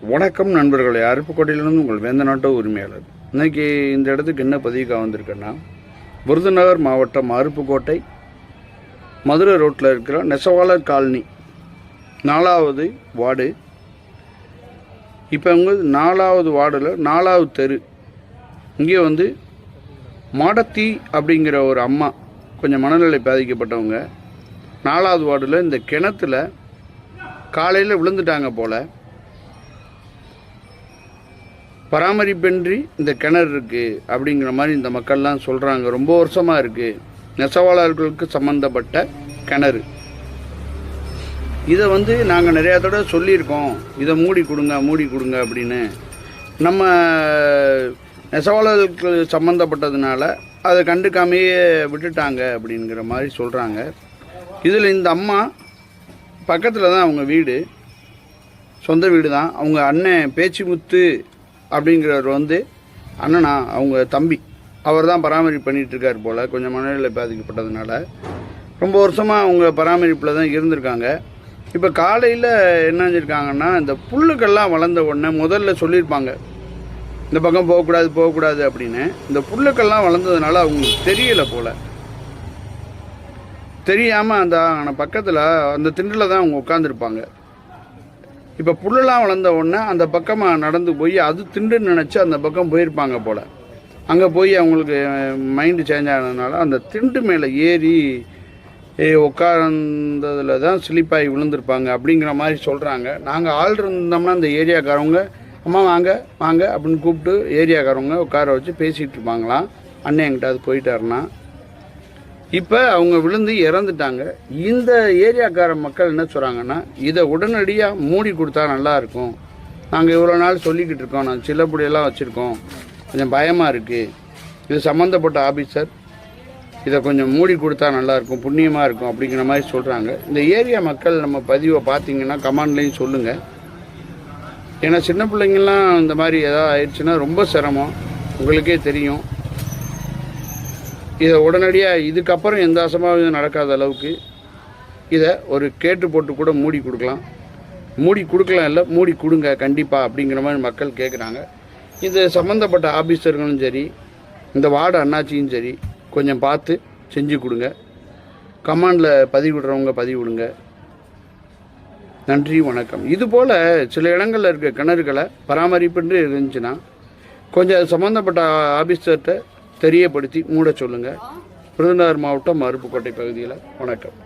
வணக்கம் நண்பர்களே. அருப்புக்கோட்டையிலிருந்து உங்கள் வேந்த நாட்டோ உரிமையாளர். இன்னைக்கு இந்த இடத்துக்கு என்ன பதிவுக்காக வந்திருக்கேன்னா விருதுநகர் மாவட்டம் அருப்புக்கோட்டை மதுரை ரோட்டில் இருக்கிற நெசவாளர் காலனி நாலாவது வார்டு. இப்போ அவங்க நாலாவது வார்டில் நாலாவது தெரு. இங்கே வந்து மாடத்தி அப்படிங்கிற ஒரு அம்மா கொஞ்சம் மனநிலை பாதிக்கப்பட்டவங்க நாலாவது வார்டில் இந்த கிணத்துல காலையில் விழுந்துட்டாங்க போல் பராமரிப்பின்றி இந்த கிணறு இருக்குது அப்படிங்கிற மாதிரி இந்த மக்கள்லாம் சொல்கிறாங்க ரொம்ப வருஷமாக இருக்குது நெசவாளர்களுக்கு சம்மந்தப்பட்ட கிணறு. இதை வந்து நாங்கள் நிறையா தடவை சொல்லியிருக்கோம். இதை மூடி கொடுங்க மூடி கொடுங்க அப்படின்னு. நம்ம நெசவாளர்களுக்கு சம்மந்தப்பட்டதுனால அதை கண்டுக்காமையே விட்டுட்டாங்க அப்படிங்கிற மாதிரி சொல்கிறாங்க இதில் இந்த அம்மா பக்கத்தில் தான் அவங்க வீடு. சொந்த வீடு தான். அவங்க அண்ணன் பேச்சிமுத்து அப்படிங்கிறவர் வந்து அண்ணனா அவங்க தம்பி. அவர் தான் பராமரிப்பு பண்ணிகிட்ருக்கார் இருக்கார் போல் கொஞ்சம் மனநிலை பாதிக்கப்பட்டதுனால. ரொம்ப வருஷமாக அவங்க பராமரிப்பில் தான் இருந்திருக்காங்க. இப்போ காலையில் என்ன செஞ்சுருக்காங்கன்னா இந்த புல்லுக்கெல்லாம் வளர்ந்த உடனே முதல்ல சொல்லியிருப்பாங்க. இந்த பக்கம் போகக்கூடாது போகக்கூடாது அப்படின்னு. இந்த புல்லுக்கெல்லாம் வளர்ந்ததுனால அவங்களுக்கு தெரியலை போல். தெரியாமல் அந்த பக்கத்தில் அந்த திண்டில் தான் அவங்க உட்காந்துருப்பாங்க இப்போ புல்லெல்லாம் வளர்ந்த உடனே அந்த பக்கமாக நடந்து போய் அது திண்டுன்னு நினச்சி அந்த பக்கம் போயிருப்பாங்க போல். அங்கே போய் அவங்களுக்கு மைண்டு சேஞ்ச் ஆனதுனால அந்த திண்டு மேலே ஏறி உட்கார்ந்ததில் தான் ஸ்லிப்பாகி விழுந்திருப்பாங்க அப்படிங்கிற மாதிரி சொல்கிறாங்க நாங்கள் ஆள் இருந்தோம்னா அந்த ஏரியாக்காரவங்க அம்மா வாங்க வாங்க அப்படின்னு கூப்பிட்டு ஏரியாக்காரவங்க உட்கார வச்சு பேசிகிட்டு இருப்பாங்களாம். அண்ணன் என்கிட்ட அது போயிட்டாருன்னா இப்போ அவங்க விழுந்து இறந்துட்டாங்க. இந்த ஏரியாக்கார மக்கள் என்ன சொல்கிறாங்கன்னா இதை உடனடியாக மூடி கொடுத்தா நல்லா இருக்கும். நாங்கள் இவ்வளோ நாள் சொல்லிக்கிட்டு இருக்கோம். நாங்கள் சில்லப்படியெல்லாம் வச்சுருக்கோம். கொஞ்சம் பயமாக இருக்குது இது சம்மந்தப்பட்ட ஆஃபீஸர் இதை கொஞ்சம் மூடி கொடுத்தா நல்லாயிருக்கும் புண்ணியமாக இருக்கும் அப்படிங்கிற மாதிரி சொல்கிறாங்க இந்த ஏரியா மக்கள் நம்ம பதிவை பார்த்தீங்கன்னா கமாண்ட்லேயும் சொல்லுங்கள் ஏன்னா சின்ன பிள்ளைங்கள்லாம் இந்த மாதிரி ஏதாவது ஆயிடுச்சுன்னா ரொம்ப சிரமம். உங்களுக்கே தெரியும். இதை உடனடியாக இதுக்கப்புறம் எந்த அசம்பாவிதம் நடக்காத அளவுக்கு இதை ஒரு கேட்டு போட்டு கூட மூடி கொடுக்கலாம். மூடி கொடுக்கலாம் இல்லை மூடி கொடுங்க கண்டிப்பாக அப்படிங்கிற மாதிரி மக்கள் கேட்குறாங்க இது சம்மந்தப்பட்ட ஆஃபீஸர்களும் சரி இந்த வார்டு அண்ணாச்சியும் சரி கொஞ்சம் பார்த்து செஞ்சு கொடுங்க. கமாண்டில் பதிவு விடுறவங்க பதிவு விடுங்க. நன்றி வணக்கம். இது போல் சில இடங்களில் இருக்க கிணறுகளை பராமரிப்புன்று இருந்துச்சுன்னா கொஞ்சம் சம்மந்தப்பட்ட ஆஃபீஸர்கிட்ட தெரியப்படுத்தி மூட சொல்லுங்கள் விருதுநகர் மாவட்டம் அருப்புக்கோட்டை பகுதியில் வணக்கம்.